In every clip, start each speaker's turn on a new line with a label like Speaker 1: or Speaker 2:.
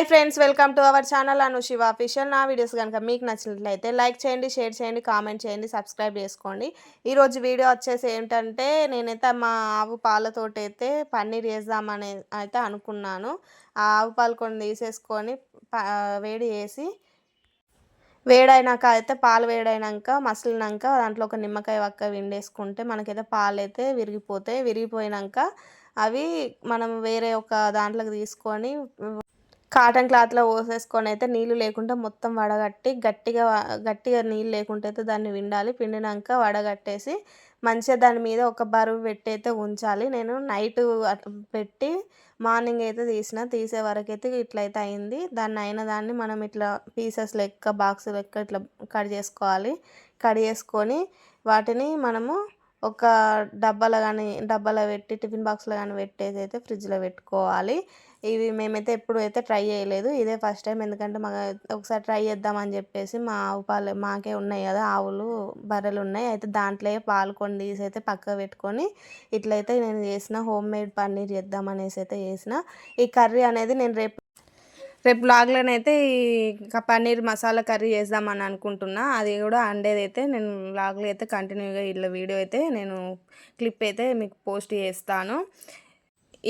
Speaker 1: Hi friends welcome to our channel Anu Siva. Official నా videos కనుక మీకు నచ్చినట్లయితే లైక్ చేయండి షేర్ చేయండి కామెంట్ చేయండి సబ్స్క్రైబ్ చేసుకోండి. ఈరోజు వీడియో వచ్చేసి ఏంటంటే నేనైతే మా ఆవు పాలతోటి అయితే పన్నీర్ వేద్దామని అయితే అనుకున్నాను. ఆ ఆవు పాలు కొన్ని తీసేసుకొని వేడి చేసి వేడైనాక అయితే పాలు వేడైనాక మసిలినాక దాంట్లో ఒక నిమ్మకాయ వక్క విండేసుకుంటే మనకైతే పాలు అయితే విరిగిపోతాయి. విరిగిపోయినాక అవి మనం వేరే ఒక దాంట్లోకి తీసుకొని కాటన్ క్లాత్లో పోసేసుకొని అయితే నీళ్ళు లేకుండా మొత్తం వడగట్టి గట్టిగా గట్టిగా నీళ్ళు లేకుండా అయితే దాన్ని విండాలి. పిండినాక వడగట్టేసి మంచిగా దాని మీద ఒక బరువు పెట్టి అయితే ఉంచాలి. నేను నైట్ పెట్టి మార్నింగ్ అయితే తీసిన. తీసే వరకు అయితే ఇట్లయితే అయింది. దాన్ని అయిన దాన్ని మనం ఇట్లా పీసెస్ లెక్క బాక్స్ లెక్క ఇట్లా కట్ చేసుకోవాలి. కట్ చేసుకొని వాటిని మనము ఒక డబ్బాలో కానీ డబ్బాలో పెట్టి టిఫిన్ బాక్స్లో కానీ పెట్టేసి అయితే ఫ్రిడ్జ్లో పెట్టుకోవాలి. ఇవి మేమైతే ఎప్పుడు అయితే ట్రై చేయలేదు. ఇదే ఫస్ట్ టైం. ఎందుకంటే మా ఒకసారి ట్రై చేద్దామని చెప్పేసి మా ఆవు పాలు మాకే ఉన్నాయి కదా ఆవులు బర్రెలు ఉన్నాయి. అయితే దాంట్లో పాలు కొన్ని తీసి అయితే పక్క పెట్టుకొని ఇట్లయితే నేను చేసిన హోమ్ మేడ్ పన్నీర్ చేద్దామనేసి అయితే చేసిన. ఈ కర్రీ అనేది నేను రేపు రేపు లాగ్లోనైతే ఈ పన్నీర్ మసాలా కర్రీ చేద్దామని అనుకుంటున్నా. అది కూడా అండేది అయితే నేను బ్లాగ్లో అయితే కంటిన్యూగా ఇట్లా వీడియో అయితే నేను క్లిప్ అయితే మీకు పోస్ట్ చేస్తాను.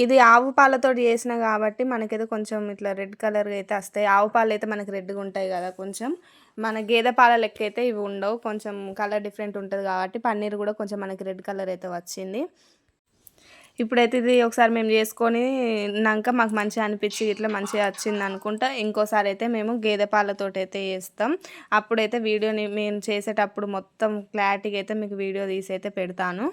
Speaker 1: ఇది ఆవు పాలతో చేసిన కాబట్టి మనకైతే కొంచెం ఇట్లా రెడ్ కలర్గా అయితే వస్తాయి. ఆవు పాలు అయితే మనకి రెడ్గా ఉంటాయి కదా కొంచెం. మన గేదె పాల లెక్క అయితే ఇవి ఉండవు. కొంచెం కలర్ డిఫరెంట్ ఉంటుంది కాబట్టి పన్నీర్ కూడా కొంచెం మనకి రెడ్ కలర్ అయితే వచ్చింది. ఇప్పుడైతే ఇది ఒకసారి మేము చేసుకొని నాక మాకు మంచిగా అనిపించి ఇట్లా మంచిగా వచ్చింది అనుకుంటా. ఇంకోసారి అయితే మేము గేదె పాలతో అయితే చేస్తాం. అప్పుడైతే వీడియోని మేము చేసేటప్పుడు మొత్తం క్లారిటీగా అయితే మీకు వీడియో తీసి అయితే పెడతాను.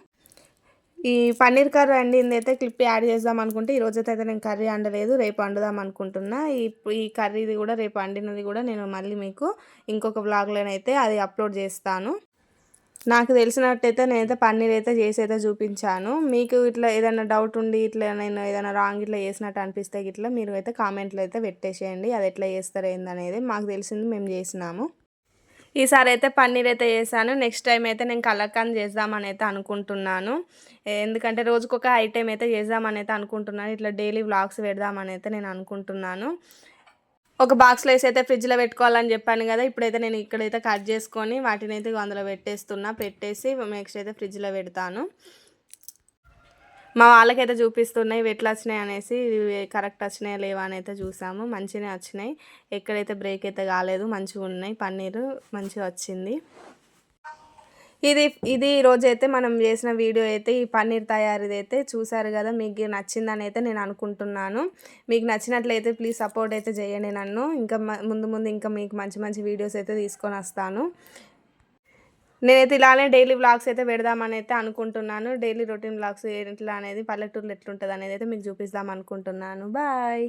Speaker 1: ఈ పన్నీర్ కర్రీ అండింది అయితే క్లిప్ యాడ్ చేద్దాం అనుకుంటే ఈ రోజైతే అయితే నేను కర్రీ వండలేదు రేపు వండుదాం అనుకుంటున్నా. ఈ ఈ కర్రీది కూడా రేపు వండినది కూడా నేను మళ్ళీ మీకు ఇంకొక బ్లాగ్లోనైతే అది అప్లోడ్ చేస్తాను. నాకు తెలిసినట్టయితే నేనైతే పన్నీర్ అయితే చేసి అయితే చూపించాను. మీకు ఇట్లా ఏదైనా డౌట్ ఉండి ఇట్లా నేను ఏదైనా రాంగ్ ఇట్లా చేసినట్టు అనిపిస్తే ఇట్లా మీరు అయితే కామెంట్లో అయితే పెట్టేసేయండి. అది ఎట్లా చేస్తారు ఏందనేది మాకు తెలిసింది మేము చేసినాము. ఈసారి అయితే పన్నీర్ అయితే చేశాను. నెక్స్ట్ టైం అయితే నేను కలకాన్ చేద్దామని అయితే అనుకుంటున్నాను. ఎందుకంటే రోజుకొక ఐటెం అయితే చేద్దామని అయితే అనుకుంటున్నాను. ఇట్లా డైలీ వ్లాగ్స్ పెడదామని అయితే నేను అనుకుంటున్నాను. ఒక బాక్స్లో వేసి అయితే ఫ్రిడ్జ్లో పెట్టుకోవాలని చెప్పాను కదా ఇప్పుడైతే నేను ఇక్కడైతే కట్ చేసుకొని వాటిని అయితే అందులో పెట్టేస్తున్నా. పెట్టేసి నెక్స్ట్ అయితే ఫ్రిడ్జ్లో పెడతాను. మా వాళ్ళకైతే చూపిస్తున్నాయి ఇవి ఎట్లా వచ్చినాయి అనేసి. ఇవి కరెక్ట్ వచ్చినాయా లేవా అని అయితే చూసాము. మంచిగానే వచ్చినాయి. ఎక్కడైతే బ్రేక్ అయితే కాలేదు మంచిగా ఉన్నాయి. పన్నీరు మంచిగా వచ్చింది. ఇది ఇది ఈరోజు అయితే మనం చేసిన వీడియో అయితే ఈ పన్నీర్ తయారీది అయితే చూసారు కదా మీకు నచ్చిందని అయితే నేను అనుకుంటున్నాను. మీకు నచ్చినట్లయితే ప్లీజ్ సపోర్ట్ అయితే చేయండి నన్ను. ఇంకా ముందు ముందు ఇంకా మీకు మంచి మంచి వీడియోస్ అయితే తీసుకొని వస్తాను. నేనైతే ఇలానే డైలీ వ్లాగ్స్ అయితే పెడదామని అయితే అనుకుంటున్నాను. డైలీ రొటీన్ వ్లాగ్స్ ఎట్లా అనేది పల్లెటూరులో ఎట్లుంటుంది అనేది అయితే మీకు చూపిస్తాం అనుకుంటున్నాను. బాయ్!